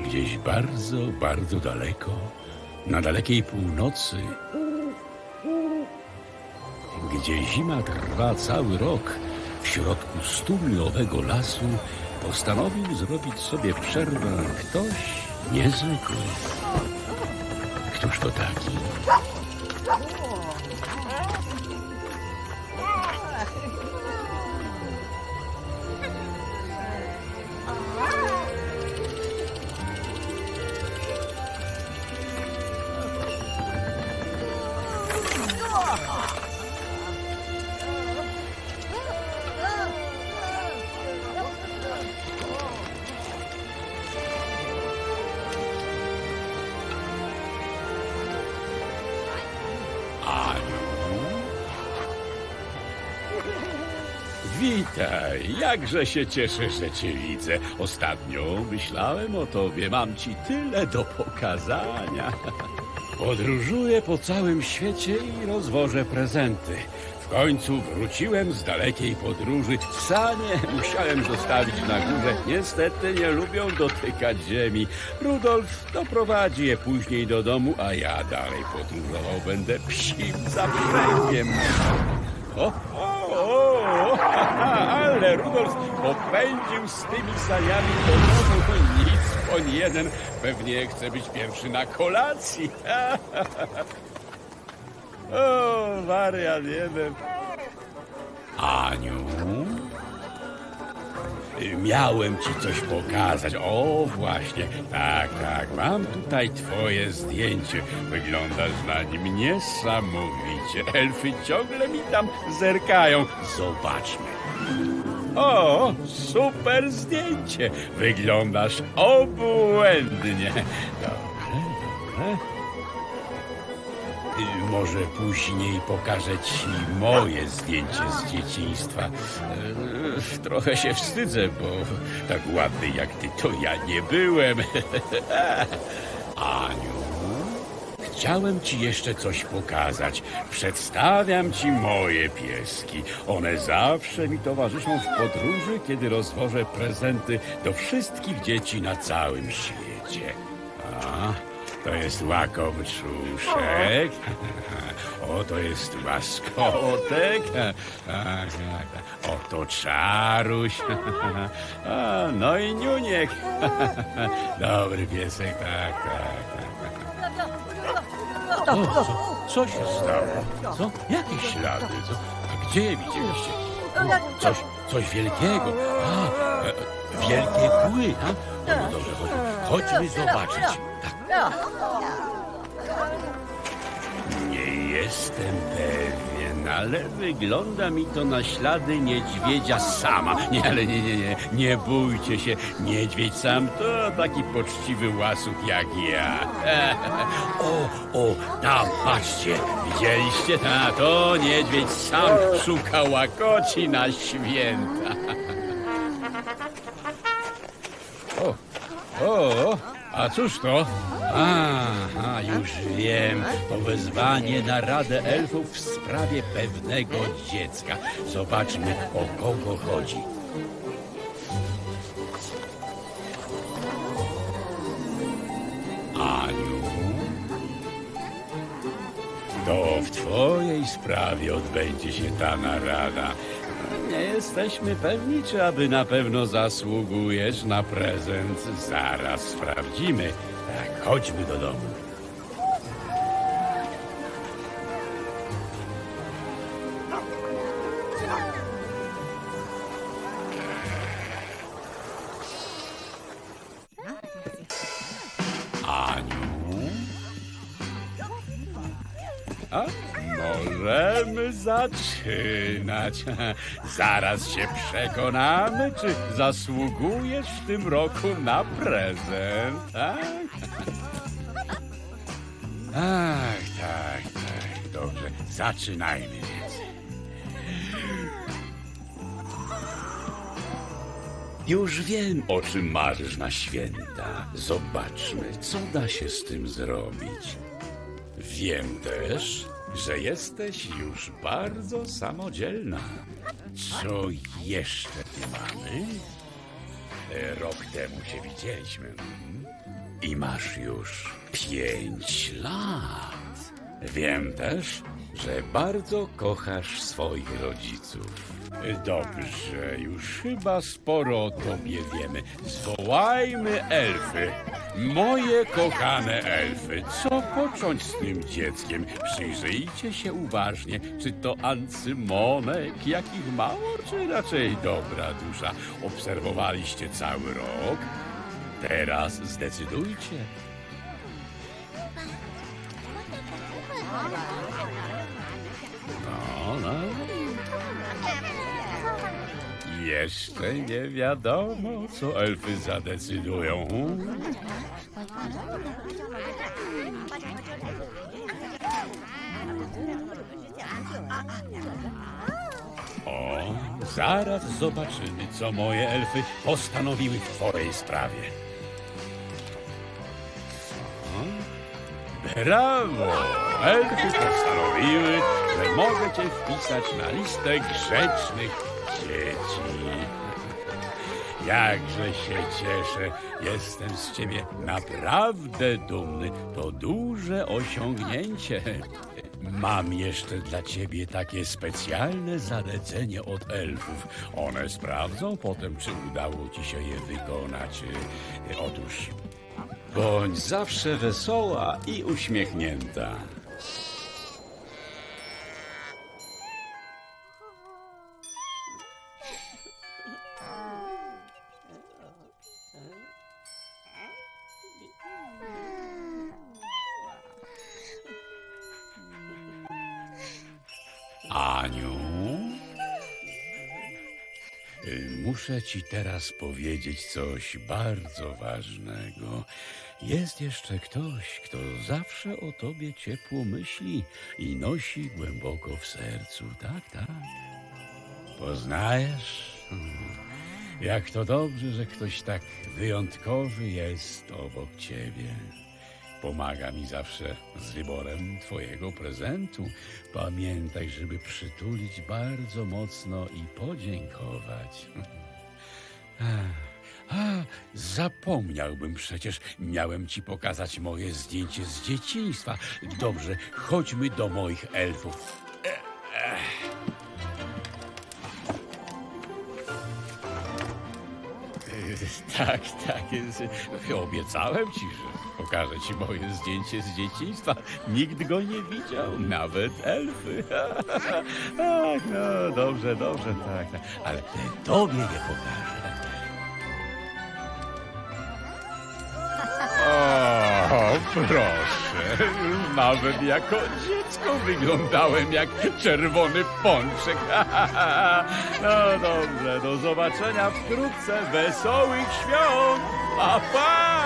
Gdzieś bardzo, bardzo daleko, na dalekiej północy, gdzie zima trwa cały rok, w środku stumilowego lasu postanowił zrobić sobie przerwę ktoś niezwykły. Któż to taki? Witaj, jakże się cieszę, że cię widzę. Ostatnio myślałem o tobie, mam ci tyle do pokazania. Podróżuję po całym świecie i rozwożę prezenty. W końcu wróciłem z dalekiej podróży. Sanie musiałem zostawić na górze. Niestety nie lubią dotykać ziemi. Rudolf doprowadzi je później do domu, a ja dalej podróżował będę psim zaprzęgiem. O, o, o, ale Rudolf popędził z tymi saniami do domu. Nic po jeden. Pewnie chce być pierwszy na kolacji. O, wariat jeden. Aniu? Miałem ci coś pokazać. O, właśnie. Tak, tak. Mam tutaj twoje zdjęcie. Wyglądasz na nim niesamowicie. Elfy ciągle mi tam zerkają. Zobaczmy. O, super zdjęcie. Wyglądasz obłędnie. Dobrze, dobrze. Może później pokażę ci moje zdjęcie z dzieciństwa. Y, Trochę się wstydzę, bo tak ładny jak ty to ja nie byłem. Aniu, chciałem ci jeszcze coś pokazać. Przedstawiam ci moje pieski. One zawsze mi towarzyszą w podróży, kiedy rozwożę prezenty do wszystkich dzieci na całym świecie. A, to jest łakomczuszek. O, to jest łaskotek. Tak, tak, tak. Oto czaruś. A, no i niuniek. Dobry piesek, tak, tak, tak. O, co, co się stało? Co? Jakie ślady? Co? A gdzie je widzieliście? O, coś, coś wielkiego. A, e, wielkie kły, a? No, no dobrze, chodź, chodźmy zobaczyć. Nie jestem pewien, ale wygląda mi to na ślady niedźwiedzia sama. Nie, ale nie, nie, nie, nie bójcie się. Niedźwiedź sam to taki poczciwy łasuk jak ja. O, o, tam, patrzcie, widzieliście? Ta, to niedźwiedź sam szuka łakoci na święta. O, o, a cóż to? Aha, już wiem. To wezwanie na Radę Elfów w sprawie pewnego dziecka. Zobaczmy, o kogo chodzi. Aniu, to w twojej sprawie odbędzie się ta narada. Nie jesteśmy pewni, czy aby na pewno zasługujesz na prezent. Zaraz sprawdzimy. Tak, chodźmy do domu. Aniu? A możemy zaczynać. Zaraz się przekonamy, czy zasługujesz w tym roku na prezent, tak? Ach, tak, tak, dobrze. Zaczynajmy więc. Już wiem, o czym marzysz na święta. Zobaczmy, co da się z tym zrobić. Wiem też, że jesteś już bardzo samodzielna. Co jeszcze tu mamy? E, Rok temu się widzieliśmy. I masz już pięć lat. Wiem też, że bardzo kochasz swoich rodziców. Dobrze, już chyba sporo o tobie wiemy. Zwołajmy elfy. Moje kochane elfy, co począć z tym dzieckiem? Przyjrzyjcie się uważnie, czy to ancymonek, jakich mało, czy raczej dobra dusza. Obserwowaliście cały rok? Teraz zdecydujcie. No, no. Jeszcze nie wiadomo, co elfy zadecydują. O, zaraz zobaczymy, co moje elfy postanowiły w twojej sprawie. Brawo! Elfy postanowiły, że mogę cię wpisać na listę grzecznych dzieci. Jakże się cieszę. Jestem z ciebie naprawdę dumny. To duże osiągnięcie. Mam jeszcze dla ciebie takie specjalne zalecenie od elfów. One sprawdzą potem, czy udało ci się je wykonać. Otóż bądź zawsze wesoła i uśmiechnięta. Aniu? Y, Muszę ci teraz powiedzieć coś bardzo ważnego. Jest jeszcze ktoś, kto zawsze o tobie ciepło myśli i nosi głęboko w sercu. Tak, tak. Poznajesz? Jak to dobrze, że ktoś tak wyjątkowy jest obok ciebie. Pomaga mi zawsze z wyborem twojego prezentu. Pamiętaj, żeby przytulić bardzo mocno i podziękować. A, zapomniałbym przecież. Miałem ci pokazać moje zdjęcie z dzieciństwa. Dobrze, chodźmy do moich elfów. Tak, tak. jest. Obiecałem ci, że pokażę ci moje zdjęcie z dzieciństwa. Nikt go nie widział, nawet elfy. Tak, no, dobrze, dobrze, tak, tak. Ale tobie je pokażę. Proszę. Nawet jako dziecko wyglądałem jak czerwony pączek. No dobrze, do zobaczenia wkrótce. Wesołych świąt! Pa, pa!